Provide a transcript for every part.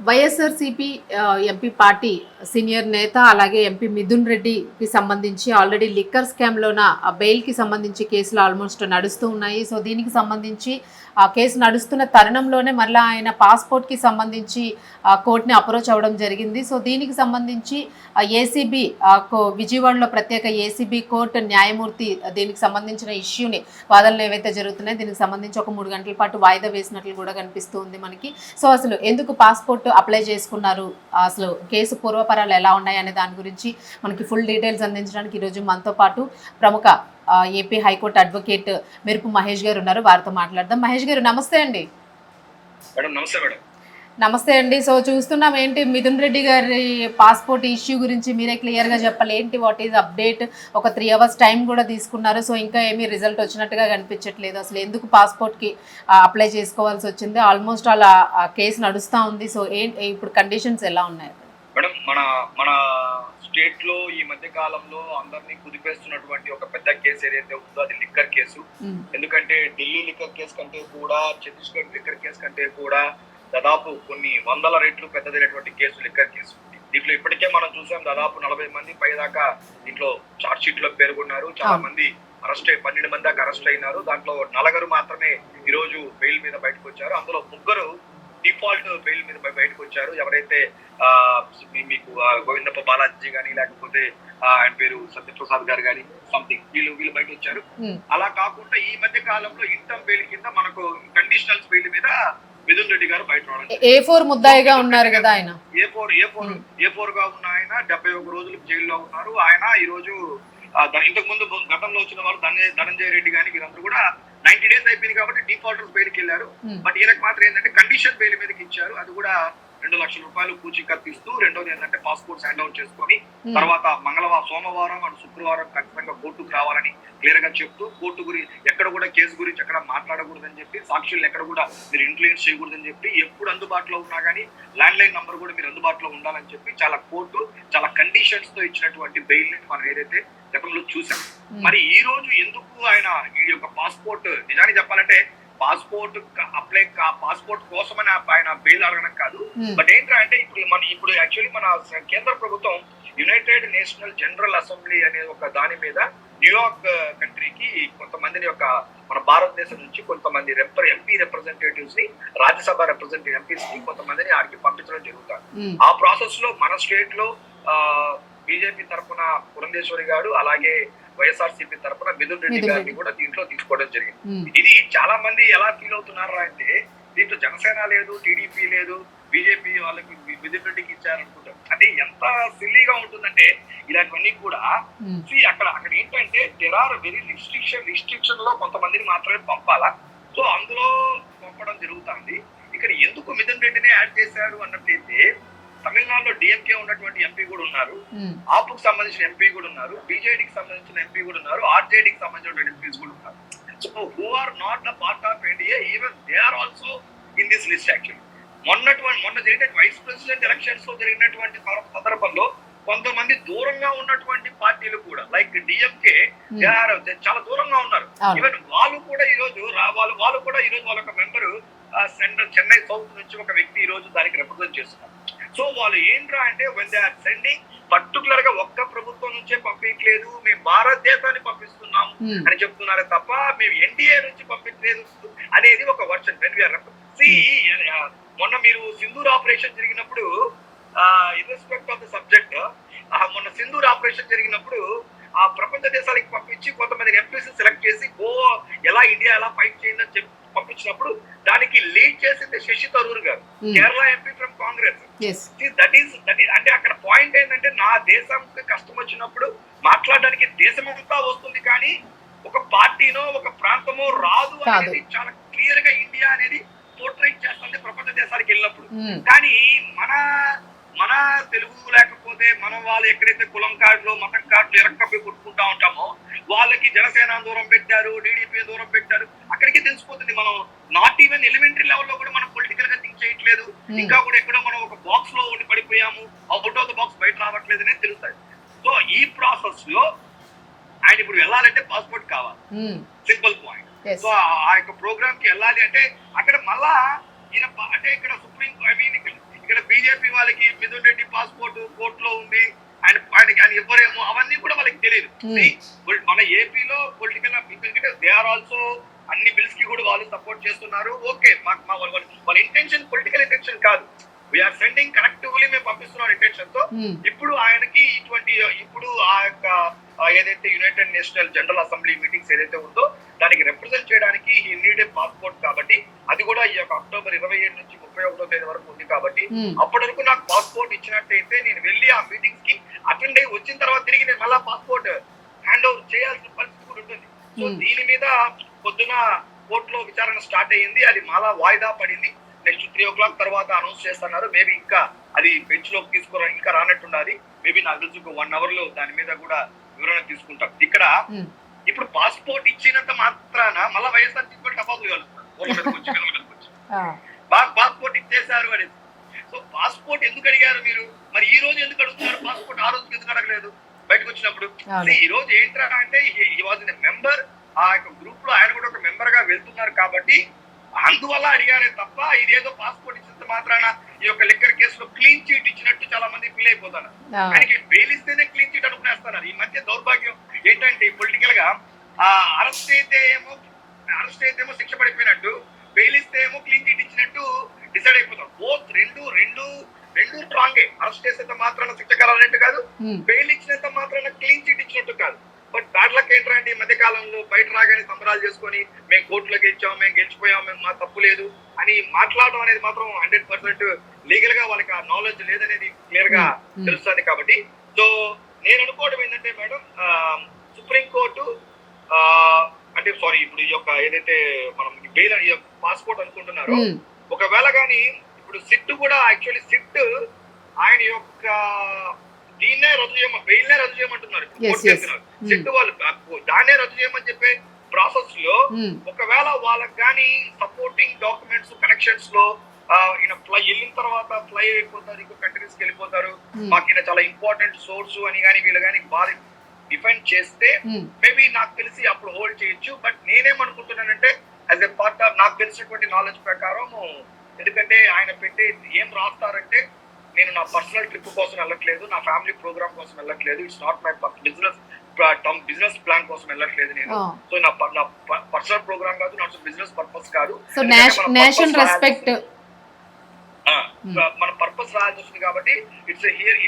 YSRCP MP party senior నేత అలాగే MP Mithun రెడ్డికి సంబంధించి ఆల్రెడీ లిక్కర్ స్కామ్లోన బెయిల్కి సంబంధించి కేసులు ఆల్మోస్ట్ నడుస్తూ ఉన్నాయి. సో దీనికి సంబంధించి ఆ కేసు నడుస్తున్న తరుణంలోనే మళ్ళీ ఆయన పాస్పోర్ట్కి సంబంధించి ఆ, కోర్టుని అప్రోచ్ అవ్వడం జరిగింది. సో దీనికి సంబంధించి ఏసీబీ విజయవాడలో ప్రత్యేక ఏసీబీ కోర్టు న్యాయమూర్తి దీనికి సంబంధించిన ఇష్యూని వాదనలు ఏవైతే జరుగుతున్నాయో దీనికి సంబంధించి ఒక మూడు గంటల పాటు వాయిదా వేసినట్లు కూడా కనిపిస్తూ ఉంది మనకి. సో అసలు ఎందుకు పాస్పోర్ట్ అప్లై చేసుకున్నారు. అసలు కేసు పూర్వపరాలు ఎలా ఉన్నాయి అనే దాని గురించి మనకి ఫుల్ డీటెయిల్స్ అందించడానికి ఈరోజు మనతో పాటు ప్రముఖ ఏపీ హైకోర్టు అడ్వకేట్ మెరుపు మహేష్ గారు ఉన్నారు. వారితో మాట్లాడదాం. మహేష్ గారు నమస్తే అండి. మేడం నమస్తే మేడం. నమస్తే అండి. సో చూస్తున్నాం ఏంటి మిథున్ రెడ్డి గారి పాస్పోర్ట్ ఇష్యూ గురించి మీరే క్లియర్గా చెప్పాలి. ఏంటి వాట్ ఈజ్ అప్డేట్? ఒక త్రీ అవర్స్ టైం కూడా తీసుకున్నారు. సో ఇంకా ఏమీ రిజల్ట్ వచ్చినట్టుగా కనిపించట్లేదు. అసలు ఎందుకు పాస్పోర్ట్కి అప్లై చేసుకోవాల్సి వచ్చింది? ఆల్మోస్ట్ అలా కేసు నడుస్తూ ఉంది. సో ఏంటి ఇప్పుడు కండిషన్స్ ఎలా ఉన్నాయి? మేడం మన మన స్టేట్లో ఈ మధ్య కాలంలో అందరినీ కుదిపేస్తున్నటువంటి ఒక పెద్ద కేసు ఏదైతే ఉందో అది లిక్కర్ కేసు. ఎందుకంటే ఢిల్లీ లిక్కర్ కేసు కంటే కూడా ఛత్తీస్గఢ్ లిక్కర్ కేసు కంటే కూడా దాదాపు కొన్ని వందల రెట్లు పెద్దదైనటువంటి కేసు లిక్కర్ కేసు దీంట్లో ఇప్పటికే మనం చూసాం దాదాపు నలభై మంది పైదాకా దీంట్లో చార్జ్ షీట్లో పేర్కొన్నారు. చాలా. మంది అరెస్ట్ అయ్యి పన్నెండు మంది దాకా అరెస్ట్ అయినారు. దాంట్లో నలుగురు మాత్రమే ఈ రోజు బెయిల్ మీద బయటకు వచ్చారు అందులో ముగ్గురు డిఫాల్ట్ బెయిల్ మీద బయ- బయటకు వచ్చారు ఎవరైతే ఆ, మీకు గోవిందప్ప బాలాజీ గానీ లేకపోతే ఆయన పేరు సత్యప్రసాద్ గారు గానీ సంథింగ్ వీళ్ళు వీళ్ళు బయట వచ్చారు అలా కాకుండా ఈ మధ్య కాలంలో ఇంటమ్ బెయిల్ కింద మనకు కండిషనల్స్ బెయిల్ మీద మిథున్ రెడ్డి గారు బయట రావడం ఏ ఫోర్ ముద్దాయిగా ఉన్నారు కదా ఆయన? ఏ ఫోర్ ఏ ఫోర్ ఏ ఫోర్గా ఉన్న ఆయన డెబ్బై ఒక రోజులు జైల్లో ఉన్నారు. ఆయన ఈ రోజు ఇంతకు ముందు గతంలో వచ్చిన వాళ్ళు ధనంజయ ధనంజయ రెడ్డి గాని వీరందరూ కూడా నైన్టీ డేస్ అయిపోయింది కాబట్టి డిఫాల్టర్స్ బెయిల్కి వెళ్ళారు. బట్ ఈయనకు మాత్రం ఏంటంటే కండిషన్ బెయిల్ మీదకి ఇచ్చారు. అది కూడా రెండు లక్షల రూపాయలు పూచీకత్తు ఇస్తూ రెండోది ఏంటంటే పాస్పోర్ట్స్ హ్యాండ్ అవుట్ చేసుకొని తర్వాత మంగళవారం సోమవారం అండ్ శుక్రవారం ఖచ్చితంగా కోర్టుకు రావాలని క్లియర్గా చెప్తూ కోర్టు గురించి ఎక్కడ కూడా కేసు గురించి ఎక్కడ మాట్లాడకూడదని చెప్పి సాక్షులు ఎక్కడ కూడా మీరు ఇన్ఫ్లుయెన్స్ చేయకూడదని చెప్పి ఎప్పుడు అందుబాటులో ఉన్నా కానీ ల్యాండ్ లైన్ నంబర్ కూడా మీరు అందుబాటులో ఉండాలని చెప్పి చాలా కోర్టు చాలా కండిషన్స్తో ఇచ్చినటువంటి బెయిల్ని మనం ఏదైతే గతంలో చూసాం మరి ఈ రోజు ఎందుకు ఆయన ఈ యొక్క పాస్పోర్ట్ నిజానికి చెప్పాలంటే పాస్పోర్ట్ అప్లై పాస్పోర్ట్ కోసమని ఆయన బెయిల్ అడగడం కాదు. ఉమ్, బట్ ఏంటంటే ఇప్పుడు మన ఇప్పుడు యాక్చువల్లీ మన కేంద్ర ప్రభుత్వం యునైటెడ్ నేషనల్ జనరల్ అసెంబ్లీ అనే ఒక దాని మీద న్యూయార్క్ కంట్రీకి కొంతమందిని ఒక మన భారతదేశం నుంచి కొంతమంది ఎంపీ రిప్రజెంటేటివ్స్ని రాజ్యసభ రిప్రజెంటేటివ్ ఎంపీస్ని కొంతమందిని ఆడికి పంపించడం జరుగుతుంది. ఉమ్, ఆ ప్రాసెస్లో మన స్టేట్లో బీజేపీ తరఫున పురంధేశ్వరి గారు అలాగే వైఎస్ఆర్సీపీ తరఫున మిథున్ రెడ్డి గారిని కూడా దీంట్లో తీసుకోవడం జరిగింది. ఇది చాలా మంది ఎలా ఫీల్ అవుతున్నారు అంటే దీంట్లో జనసేన లేదు టీడీపీ లేదు బీజేపీ వాళ్ళకి మిథున్ రెడ్డికి ఇచ్చారు అనుకుంటారు అంటే ఎంత సిల్లీగా ఉంటుందంటే ఇలాంటివన్నీ కూడా అక్కడ అక్కడ ఏంటంటే దెర్ ఆర్ వెరీ రిస్ట్రిక్షన్ రిస్ట్రిక్షన్లో కొంతమందిని మాత్రమే పంపాలా? సో అందులో పంపడం జరుగుతుంది. ఇక్కడ ఎందుకు మిథున్ రెడ్డిని యాడ్ చేశారు అన్నట్లయితే తమిళనాడులో డిఎంకే ఉన్నటువంటి ఎంపీ కూడా ఉన్నారు. ఆపుకు సంబంధించిన ఎంపీ కూడా ఉన్నారు. బీజేడీకి సంబంధించిన ఎంపీ కూడా ఉన్నారు. ఆర్జేడీకి సంబంధించిన ఎంపీస్ కూడా ఉన్నారు. So who are not the part of NDA even they are also in this list actually మొన్నటువంటి మొన్న జరిగిన వైస్ ప్రెసిడెంట్ ఎలక్షన్స్లో జరిగినటువంటి సంద- సందర్భంలో కొంతమంది దూరంగా ఉన్నటువంటి పార్టీలు కూడా లైక్ డిఎంకే చాలా దూరంగా ఉన్నారు. ఈవెన్ వాళ్ళు కూడా ఈ రోజు వాళ్ళు వాళ్ళు కూడా ఈ రోజు వాళ్ళ ఒక మెంబరు సెంట్రల్ చెన్నై సౌత్ నుంచి ఒక వ్యక్తి ఈ రోజు దానికి రిప్రజెంట్ చేస్తున్నారు. సో వాళ్ళు ఏంట్రా అంటే వెన్ దే ఆర్ సెండింగ్ పర్టికులర్గా ఒక్క ప్రభుత్వం నుంచే పంపించలేదు మేము భారతదేశాన్ని పంపిస్తున్నాము ఉమ్, అని చెప్తున్నారే తప్ప మేము ఎన్డీఏ నుంచి పంపించలేదు అనేది ఒక వర్షన్ వెన్ వీఆర్ మొన్న మీరు సింధూర్ ఆపరేషన్ జరిగినప్పుడు ఇర్రెస్పెక్ట్ ఆఫ్ ద సబ్జెక్ట్ మొన్న సింధూర్ ఆపరేషన్ జరిగినప్పుడు ఆ ప్రపంచ దేశాలకు పంపించి కొంతమంది ఎంపీసీ సెలెక్ట్ చేసి గో ఎలా ఇండియా ఎలా ఫైట్ చేయండి చెప్పి పంపించినప్పుడు దానికి లీడ్ చేసింది Shashi Tharoor garu. Um, Kerala MP from Congress that is that is అంటే అక్కడ పాయింట్ ఏంటంటే నా దేశంకి కష్టం వచ్చినప్పుడు మాట్లాడడానికి దేశమంతా వస్తుంది కానీ ఒక పార్టీనో ఒక ప్రాంతమో రాదు. అనేది చాలా క్లియర్గా ఇండియా అనేది పోర్ట్రేట్ చేస్తుంది ప్రపంచ దేశాలకు వెళ్ళినప్పుడు. ఉమ్, కానీ మన మన తెలుగు లేకపోతే మన వాళ్ళు ఎక్కడైతే కులం కార్డులో మతం కార్డులో ఎరక్కప్పి కొట్టుకుంటా ఉంటామో వాళ్ళకి జనసేన దూరం పెట్టారు టీడీపీ దూరం పెట్టారు మనం నాట్ ఈవెన్ ఎలిమెంటరీ లెవెల్లో కూడా మనం పొలిటికల్గా థింక్ చేయట్లేదు. ఉమ్, ఇంకా కూడా ఎక్కడో మనం ఒక బాక్స్లో ఉండి పడిపోయాము. అవుట్ ఆఫ్ ద బాక్స్ బయట రావట్లేదు అనేది తెలుస్తుంది సో ఈ ప్రాసెస్లో ఆయన ఇప్పుడు వెళ్ళాలంటే పాస్పోర్ట్ కావాలి. సింపుల్ పాయింట్ ఎస్ సో ఆ యొక్క ప్రోగ్రామ్కి వెళ్ళాలి అంటే అక్కడ మళ్ళా ఈయన అంటే ఇక్కడ సుప్రీం ఐ మీన్ ఇక్కడ బీజేపీ వాళ్ళకి మిథున్ రెడ్డి పాస్పోర్ట్ కోర్టులో ఉంది ఆయన ఆయనకి ఆయన ఇవ్వరేమో అవన్నీ కూడా వాళ్ళకి తెలియదు. Hmm. మన ఏపీలో పొలిటికల్ ఎందుకంటే దే ఆర్ ఆల్సో కూడా వాళ్ళు సపోర్ట్ చేస్తున్నారు. ఓకే మాకు మా వాళ్ళ వాళ్ళ ఇంటెన్షన్ పొలిటికల్ ఇంటెన్షన్ కాదు. వీఆర్ సెండింగ్ కరెక్టివ్లీ మేము పంపిస్తున్నాం ఇంటెన్షన్తో. ఉమ్, ఇప్పుడు ఆయనకి ఇటువంటి ఇప్పుడు ఆ యొక్క ఏదైతే United National General Assembly meetings ఏదైతే ఉందో దానికి రిప్రజెంట్ చేయడానికి ఈ నీడ్ పాస్పోర్ట్ కాబట్టి అది కూడా ఈ యొక్క అక్టోబర్ ఇరవై ఏడు నుంచి ముప్పై ఒకటో తేదీ వరకు ఉంది కాబట్టి ఉమ్, అప్పటి వరకు నాకు పాస్పోర్ట్ ఇచ్చినట్టయితే నేను వెళ్ళి ఆ మీటింగ్స్కి అటెండ్ అయ్యి వచ్చిన తర్వాత తిరిగి నేను మళ్ళా పాస్పోర్ట్ హ్యాండ్ ఓవర్ చేయాల్సిన పరిస్థితి కూడా ఉంటుంది. So Hmm. దీని మీద పొద్దున కోర్టులో విచారణ స్టార్ట్ అయ్యింది. అది మళ్ళా వాయిదా పడింది. నెక్స్ట్ త్రీ ఓ క్లాక్ తర్వాత అనౌన్స్ చేస్తున్నారు. మేబీ ఇంకా అది బెంచ్లోకి తీసుకురా ఇంకా రానట్టున్నది మేబీ నాకు తెలిసి ఒక వన్ అవర్లో దాని మీద కూడా వివరణ తీసుకుంటాం. ఇక్కడ ఇప్పుడు పాస్పోర్ట్ ఇచ్చినంత మాత్రాన మళ్ళీ వైఎస్ఆర్ తీసుకొని టపాసులు మాకు పాస్పోర్ట్ ఇచ్చేశారు అని సో పాస్పోర్ట్ ఎందుకు అడిగారు మీరు? మరి ఈ రోజు ఎందుకు అడుగుతున్నారు? పాస్పోర్ట్ ఆ రోజు ఎందుకు అడగలేదు? బయటకు వచ్చినప్పుడు. ఈ రోజు ఏంట్రా అంటే ఈ వాజ్ మెంబర్ ఆ యొక్క గ్రూప్లో ఆయన కూడా ఒక మెంబర్గా వెళ్తున్నారు కాబట్టి అందువల్ల అడిగారే తప్ప ఇదేదో పాస్పోర్ట్ ఇచ్చినంత మాత్రాన ఈ యొక్క లిక్కర్ కేసులో క్లీన్ చీట్ ఇచ్చినట్టు చాలా మంది ఫీల్ అయిపోతారు. ఆయనకి బెయిల్ ఇస్తేనే క్లీన్ చీట్ అనుకునేస్తున్నారు. ఈ మధ్య దౌర్భాగ్యం ఏంటంటే పొలిటికల్గా ఆ అరెస్ట్ అయితే ఏమో అరెస్ట్ అయితే ఏమో శిక్ష పడిపోయినట్టు బెయిల్ ఇస్తే ఏమో క్లీన్ చీట్ ఇచ్చినట్టు డిసైడ్ అయిపోతారు. బోత్ రెండు రెండు రెండు స్ట్రాంగే అరెస్ట్ చేసేంత మాత్రాన శిక్ష కాదు బెయిల్ ఇచ్చినంత మాత్రాన క్లీన్ చీట్ ఇచ్చినట్టు కాదు. బట్ బ్యాడ్ లక్ ఏంటంటే ఈ మధ్య కాలంలో? బయట రాగానే సంబరాలు చేసుకొని మేము కోర్టులో గెలిచాం మేము గెలిచిపోయాం మేము మా తప్పు లేదు అని మాట్లాడడం అనేది మాత్రం హండ్రెడ్ పర్సెంట్ లీగల్గా వాళ్ళకి ఆ నాలెడ్జ్ లేదనేది క్లియర్గా Hmm. తెలుస్తుంది కాబట్టి. సో నేను అనుకోవడం ఏంటంటే మేడం సుప్రీం కోర్టు అంటే సారీ ఇప్పుడు ఈ యొక్క ఏదైతే మనం బెయిల్ పాస్పోర్ట్ అనుకుంటున్నారో ఉమ్, ఒకవేళ కానీ ఇప్పుడు సిట్ కూడా యాక్చువల్లీ సిట్ ఆయన యొక్క దీన్నే రద్దు చేయమని బెయిల్నే రద్దు చేయమంటున్నారు. చేస్తున్నారు. సిట్ వాళ్ళు దాన్నే రద్దు చేయమని చెప్పే ప్రాసెస్లో ఉమ్, ఒకవేళ వాళ్ళకి కానీ సపోర్టింగ్ డాక్యుమెంట్స్ కనెక్షన్స్లో ఈయన ఫ్లై వెళ్ళిన తర్వాత ఫ్లై అయిపోతారు ఇంకో కంట్రీస్కి వెళ్ళిపోతారు Hmm. మాకు ఈయన చాలా ఇంపార్టెంట్ సోర్స్ అని కానీ వీళ్ళు కానీ బాగా డిఫెండ్ చేస్తే మేబీ నాకు తెలిసి అప్పుడు హోల్డ్ చేయొచ్చు బట్ నేనేమనుకుంటున్నానంటే యాజ్ ఎ పార్ట్ ఆఫ్ నాకు తెలిసినటువంటి నాలెడ్జ్ ప్రకారం ఎందుకంటే ఆయన పెట్టే ఏం రాస్తారంటే నేను నా పర్సనల్ ట్రిప్ కోసం వెళ్ళట్లేదు నా ఫ్యామిలీ ప్రోగ్రామ్ కోసం వెళ్ళట్లేదు it's not my business business plan కోసం వెళ్ళట్లేదు నేను. ఆ. సో నా పర్సనల్ ప్రోగ్రామ్ కాదు నా బిజినెస్ పర్పస్ కాదు. నేషన్ రెస్పెక్ట్ మన పర్పస్ రాయాల్సి వస్తుంది కాబట్టి it's here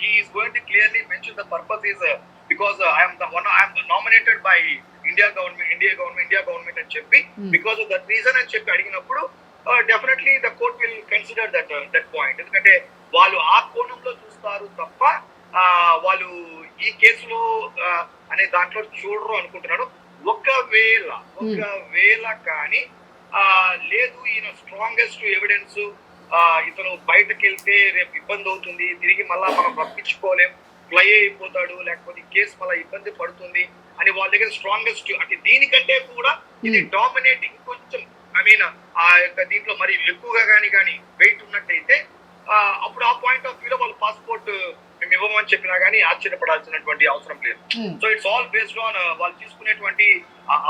he is going to clearly mention the purpose is because I'm the one I'm nominated by India government India government India government అని చెప్పి. Because of that reason అని చెప్పి అడిగినప్పుడు definitely the court will consider that that point ఎందుకంటే వాళ్ళు ఆ కోణంలో చూస్తారు తప్ప ఆ, వాళ్ళు ఈ కేసులో అనే దాంట్లో చూడరు అనుకుంటున్నాను. ఒకవేళ ఒకవేళ కానీ ఆ, లేదు ఈయన స్ట్రాంగెస్ట్ ఎవిడెన్స్ ఇతను బయటకు వెళ్తే రేపు ఇబ్బంది అవుతుంది తిరిగి మళ్ళా మనం రప్పించుకోలేం ఫ్లై అయిపోతాడు లేకపోతే కేసు మళ్ళీ ఇబ్బంది పడుతుంది అని వాళ్ళ దగ్గర స్ట్రాంగెస్ట్ అంటే దీనికంటే కూడా ఇది. డామినేటింగ్ కొంచెం. ఐ మీన్ ఆ యొక్క దీంట్లో మరి ఎక్కువగా కానీ కానీ వెయిట్ ఉన్నట్టయితే అప్పుడు ఆ పాయింట్ ఆఫ్ వ్యూలో వాళ్ళు పాస్పోర్ట్ మేము ఇవ్వమని చెప్పినా కానీ ఆశ్చర్యపడాల్సినటువంటి అవసరం లేదు. So it's all based on వాళ్ళు తీసుకునేటువంటి ఆ-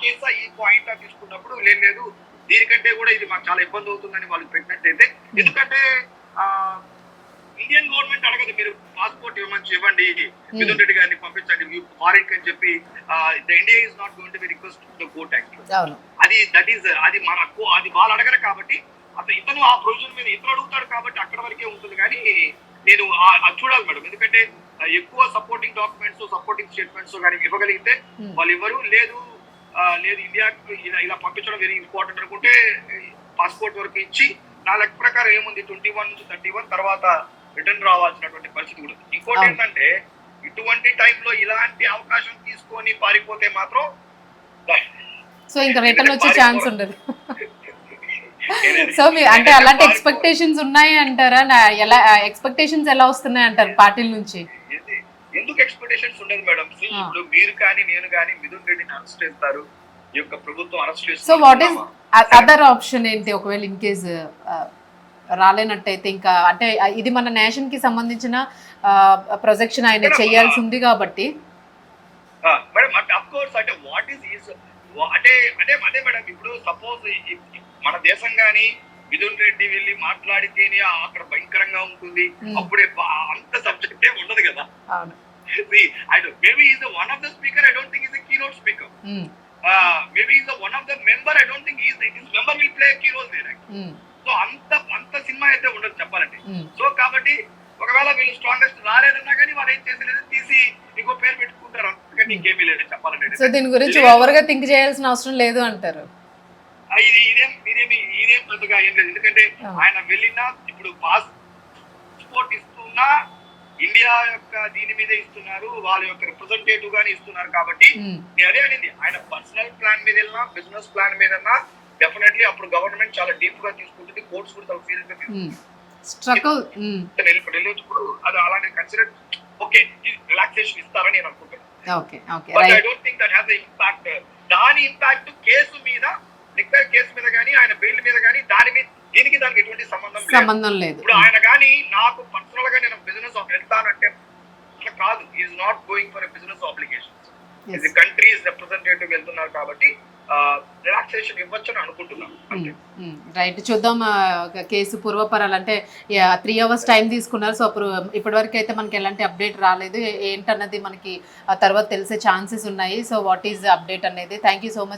కేసా ఈ పాయింట్ తీసుకున్నప్పుడు లేదు లేదు. దీనికంటే కూడా ఇది మాకు చాలా ఇబ్బంది అవుతుందని వాళ్ళు పెట్టినట్టయితే ఎందుకంటే ఆ, ఇండియన్ గవర్నమెంట్ అడగదు మీరు పాస్పోర్ట్ ఇవ్వమని ఇవ్వండి మిథున్ రెడ్డి గారిని పంపించండి ఫారిన్ అని చెప్పి the India is not going to be request the court actual అది దట్ ఈస్ అది మనకు అది వాళ్ళు అడగరు కాబట్టి అతను ఇతను ఆ ప్రొవిజన్ మీద ఇతను అడుగుతాడు కాబట్టి అక్కడ వరకే ఉంటుంది కానీ నేను అది చూడాలి మేడం ఎందుకంటే ఎక్కువ సపోర్టింగ్ డాక్యుమెంట్స్ సపోర్టింగ్ స్టేట్మెంట్స్ కానీ ఇవ్వగలిగితే Hmm. వాళ్ళు ఇవ్వరు లేదు లేదు ఇండియా ఇలా పంపించడం వెరీ ఇంపార్టెంట్ అనుకుంటే పాస్పోర్ట్ వరకు ఇచ్చి నా లెక్క ప్రకారం ఏముంది ట్వంటీ వన్ నుంచి థర్టీ వన్ తర్వాత రిటర్న్ రావాల్సినటువంటి పరిస్థితి కూడా. ఇంకోటి. ఏంటంటే ఇటువంటి టైంలో ఇలాంటి అవకాశం తీసుకొని పారిపోతే మాత్రం సో ఇంకా రిటర్న్ వచ్చే ఛాన్స్ ఉండదు సో మీ అంటే అలాంటి ఎక్స్పెక్టేషన్స్ ఉన్నాయి అంటారా? నా ఎలా ఎక్స్పెక్టేషన్స్ ఎలా వస్తున్నాయి అంటారు పార్టీల నుంచి? ఎందుకు ఎక్స్పెక్టేషన్స్ ఉండదు మేడం? ఆ. ఇప్పుడు మీరు కానీ నేను కానీ మిథున్ రెడ్డిని అరెస్ట్ చేస్తారు. ఈ యొక్క ప్రభుత్వం అరెస్ట్ చేస్తారు so what is other option ఏంటి? ఒకవేళ ఇన్ కేస్ రాలేనట్టయితే ఇంకా అంటే ఇది మన నేషన్కి సంబంధించిన ప్రొజెక్షన్ ఆయన చేయాల్సి ఉంది కాబట్టి. మేడం అఫ్ కోర్స్ అంటే వాట్ ఈస్ ఈస్ అంటే అంటే అదే మేడం ఇప్పుడు సపోజ్ మన దేశం కానీ మిథున్ రెడ్డి వెళ్ళి మాట్లాడితేనే అక్కడ భయంకరంగా ఉంటుంది. అప్పుడే అంత సబ్జెక్ట్ ఏం ఉండదు కదా. I maybe is one of the speaker I don't think is key note speaker maybe is one of the member I don't think is his member will play key role there um, so అంత అంత cinema అయితే ఉండదు చెప్పాలంటే. So కాబట్టి ఒకవేళ వీళ్ళు strongest రాలేదన్నా కానీ వాళ్ళు ఏం చేసలేదు తీసి ఇంకో పేరు పెట్టుకుంటారు. అంతకంటే ఇంకేమీ లేదు చెప్పాలంటే. సో దీని గురించి ఓవర్గా థింక్ చేయాల్సిన అవసరం లేదు అంటారు. ఇది పెద్దగా ఏం లేదు. ఎందుకంటే. ఆయన వెళ్ళినా ఇప్పుడు పాస్పోర్ట్ ఇస్తున్నా ఇండియా యొక్క దీని మీద ఇస్తున్నారు వాళ్ళ యొక్క రిప్రజెంటేటివ్ గానే ఇస్తున్నారు కాబట్టి నేను అదే అనింది. ఆయన పర్సనల్ ప్లాన్ మీద వెళ్ళినా బిజినెస్ ప్లాన్ మీద డెఫినెట్లీ అప్పుడు గవర్నమెంట్ చాలా డీప్గా తీసుకుంటుంది కోర్ట్స్ కూడా చాలా సీరియస్గా తీసుకుంటుంది. వెళ్ళేటప్పుడు అది అలాంటి కన్సిడర్ ఓకే రిలాక్సేషన్ ఇస్తారని నేను అనుకుంటున్నాను. Okay okay but I don't think that has impact దాని ఇంపాక్ట్ కేసు మీద లిక్కర్ కేసు మీద కానీ ఆయన బెయిల్ మీద కానీ దాని మీద దీనికి దానికి ఎటువంటి సంబంధం సంబంధం లేదు. ఇప్పుడు ఆయన కానీ నాకు పర్సనల్గా నేను బిజినెస్ వెళ్తానంటే అట్లా కాదు. Is not going for business Yes. ఇది కంట్రీస్ రిప్రజెంటేటివ్ వెళ్తున్నారు కాబట్టి రిలాక్సేషన్ ఇవ్వచ్చు అనుకుంటున్నాను. రైట్ చూద్దాం ఆ, ఒక కేసు పూర్వపరాలు అంటే త్రీ అవర్స్ టైం తీసుకున్నారు. సో అప్పుడు ఇప్పటివరకు అయితే మనకి ఎలాంటి అప్డేట్ రాలేదు. ఏంటన్నది మనకి తర్వాత తెలిసే ఛాన్సెస్ ఉన్నాయి. సో వాట్ ఈస్ అప్డేట్ అనేది? Thank you so much